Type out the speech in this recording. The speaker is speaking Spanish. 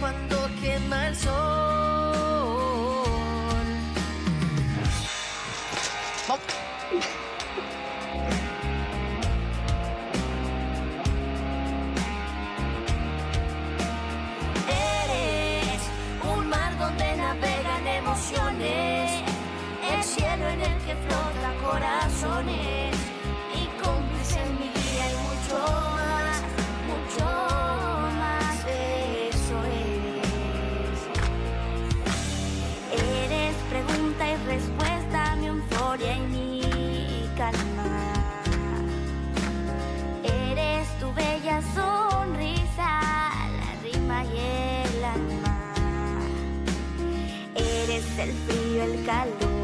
cuando quema el sol. Eres tu bella sonrisa, la rima y el alma. Eres el frío, el calor.